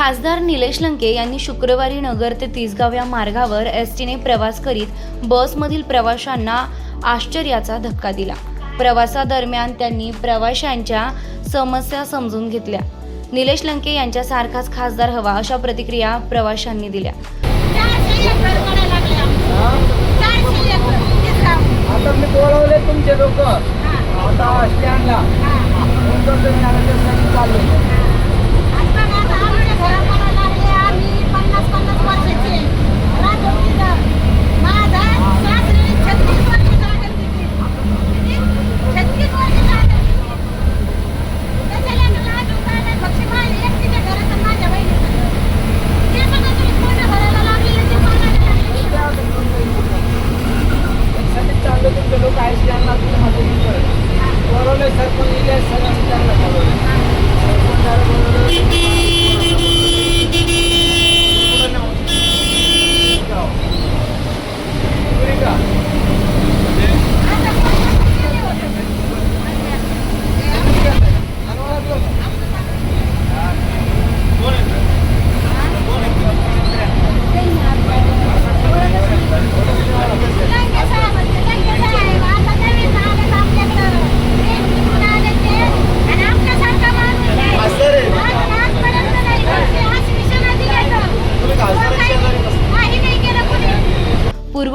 खासदार निलेश लंके यांनी शुक्रवारी नगर ते तिसगाव या मार्गावर एस टीने प्रवास करीत बसमधील प्रवाशांना आश्चर्याचा धक्का दिला. प्रवासादरम्यान त्यांनी प्रवाशांच्या समस्या समजून घेतल्या. निलेश लंके यांच्यासारखाच खासदार हवा अशा प्रतिक्रिया प्रवाशांनी दिल्या. आता मी बोलवले तुमचे लोक आता स्टँडला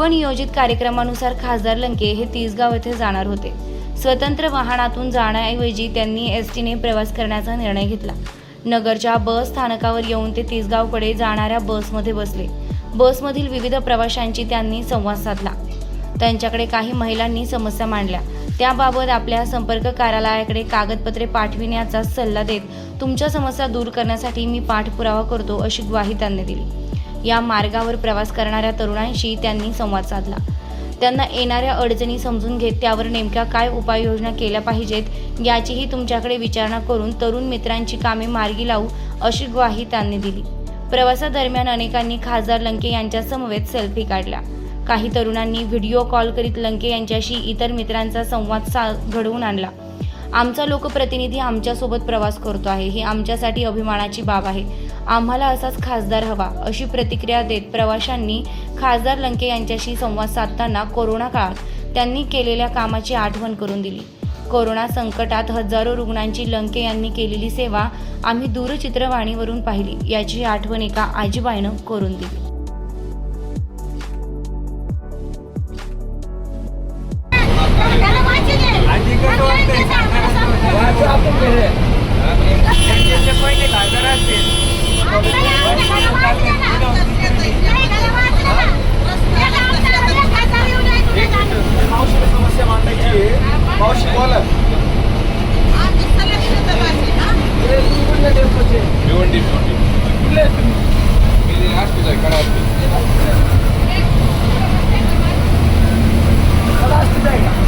पूर्वनियोजित कार्यक्रमानुसार खासदार लंके हे तीसगाव येथे जाणार होते. स्वतंत्र वाहनातून जाण्याऐवजी त्यांनी एस टीने प्रवास करण्याचा निर्णय घेतला. नगरच्या बस स्थानकावर येऊन ते तिसगावकडे जाणाऱ्या बसमध्ये बसले. बसमधील विविध प्रवाशांची त्यांनी संवाद साधला. त्यांच्याकडे काही महिलांनी समस्या मांडल्या. त्याबाबत आपल्या संपर्क कार्यालयाकडे कागदपत्रे पाठविण्याचा सल्ला देत तुमच्या समस्या दूर करण्यासाठी मी पाठपुरावा करतो अशी ग्वाही त्यांनी दिली. या मार्गावर प्रवास करणाऱ्या तरुणांशी त्यांनी संवाद साधला. त्यांना येणाऱ्या अडचणी समजून घेत त्यावर नेमक्या काय उपाययोजना केल्या पाहिजेत याचीही तुमच्याकडे विचारणा करून तरुण मित्रांची कामे मार्गी लावू अशी ग्वाही त्यांनी दिली. प्रवासादरम्यान अनेकांनी खासदार लंके यांच्या समवेत सेल्फी काढल्या. काही तरुणांनी व्हिडिओ कॉल करीत लंके यांच्याशी इतर मित्रांचा संवाद सा घडवून आणला. आमचा लोकप्रतिनिधी आमच्यासोबत प्रवास करतो आहे. ही आमच्यासाठी अभिमानाची बाब आहे. आम्हाला असाच खासदार हवा अशी प्रतिक्रिया देत प्रवाशांनी खासदार लंके यांच्याशी संवाद साधताना कोरोना काळात त्यांनी केलेल्या कामाची आठवण करून दिली. कोरोना संकटात हजारो रुग्णांची लंके यांनी केलेली सेवा आम्ही दूरचित्रवाणीवरून पाहिली. याची आठवण एका आजीबाईनं करून दिली. त्याला वाची आपण खासदार मावशीला समस्या मांडायची मावशी बोला भिवंडी भिवंडी कुठले मी करा असतं आहे का?